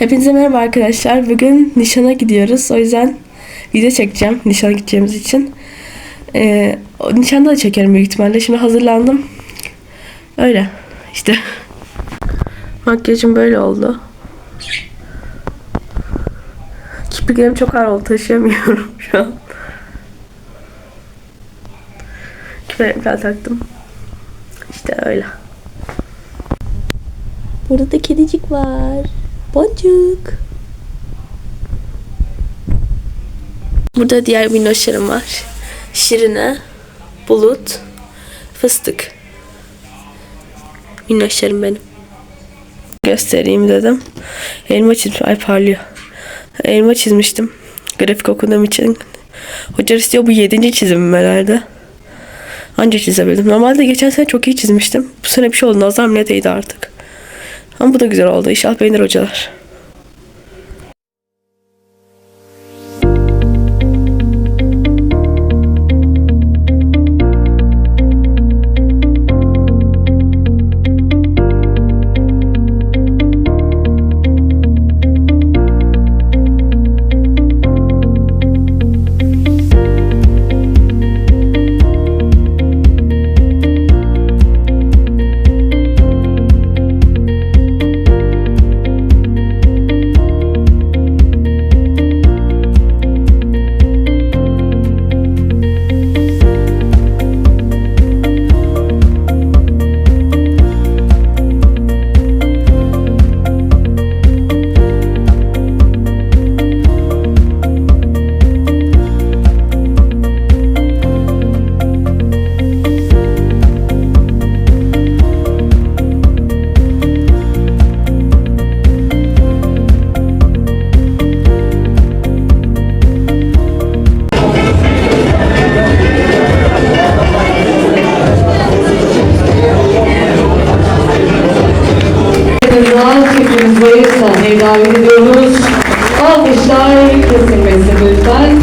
Hepinize merhaba arkadaşlar. Bugün nişana gidiyoruz. O yüzden video çekeceğim nişana gideceğimiz için. Ee, nişanda da çekerim büyük ihtimalle. Şimdi hazırlandım. Öyle işte. Makyajım böyle oldu. Kirpiklerim çok ağır oldu. Taşıyamıyorum şu an. Küpelerimi falan taktım. İşte öyle. Burada da kedicik var. Boncuk. Burada diğer minnoşlarım var. Şirine, Bulut, Fıstık. Minnoşlarım benim. Göstereyim dedim. Elma çizmiş. Ay parlıyor. Elma çizmiştim. Grafik okuduğum için. Hoca istiyor bu yedinci çizimim herhalde. Anca çizebildim. Normalde geçen sene çok iyi çizmiştim. Bu sene bir şey oldu. Nazar ne değdi artık. Ama bu da güzel oldu. İnşallah beğenir hocalar. alıyoruz. Alkışlar kesilmesi lütfen.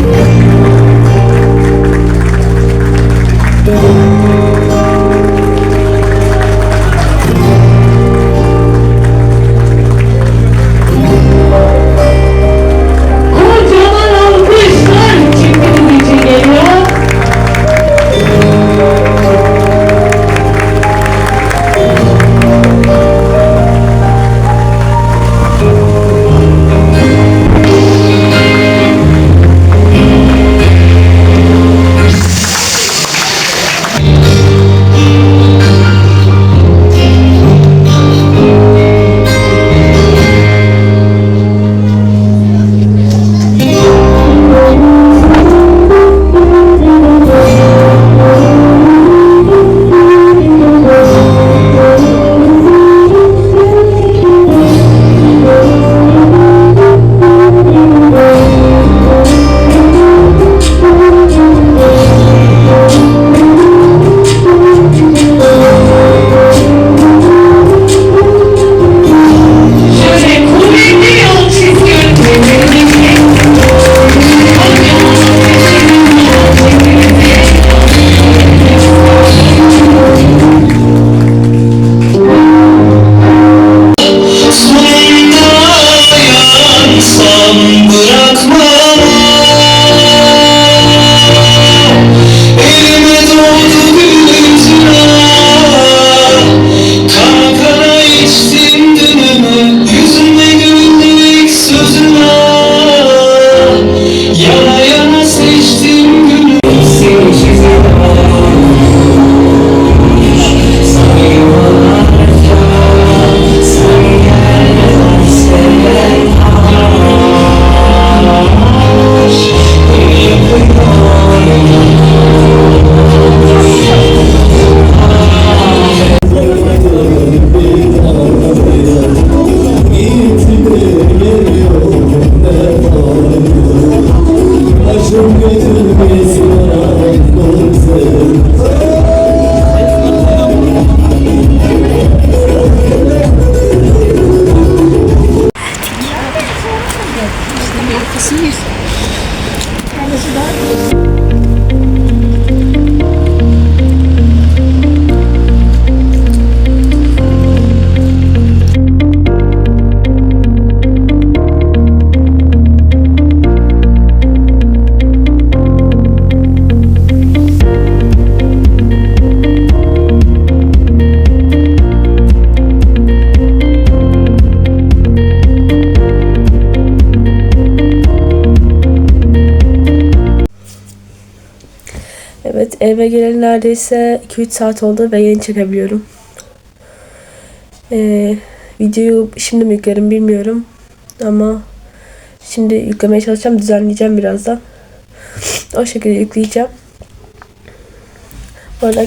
Eve geleli neredeyse 2-3 saat oldu ve yeni çekebiliyorum. Ee, videoyu şimdi mi yüklerim bilmiyorum. Ama şimdi yüklemeye çalışacağım. Düzenleyeceğim birazdan. O şekilde yükleyeceğim. Orada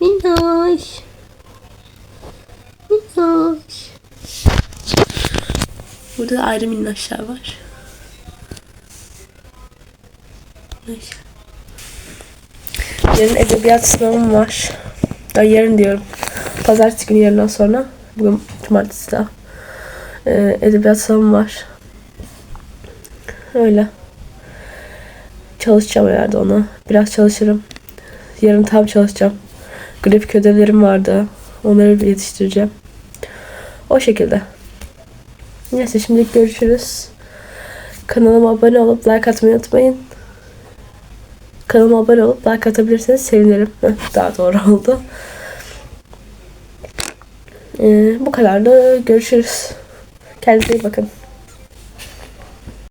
Minnoş. Minnoş. Burada da ayrı minnoşlar var. Neyse. Yarın edebiyat sınavım var. Ay yarın diyorum. Pazartesi günü yarından sonra. Bugün cumartesi daha. Ee, edebiyat sınavım var. Öyle. Çalışacağım herhalde ona. Biraz çalışırım. Yarın tam çalışacağım. Grafik ödevlerim vardı. Onları yetiştireceğim. O şekilde. Neyse şimdi görüşürüz. Kanalıma abone olup like atmayı unutmayın. Kanalıma abone olup like atabilirseniz sevinirim. Daha doğru oldu. Ee, bu kadar da görüşürüz. Kendinize iyi bakın.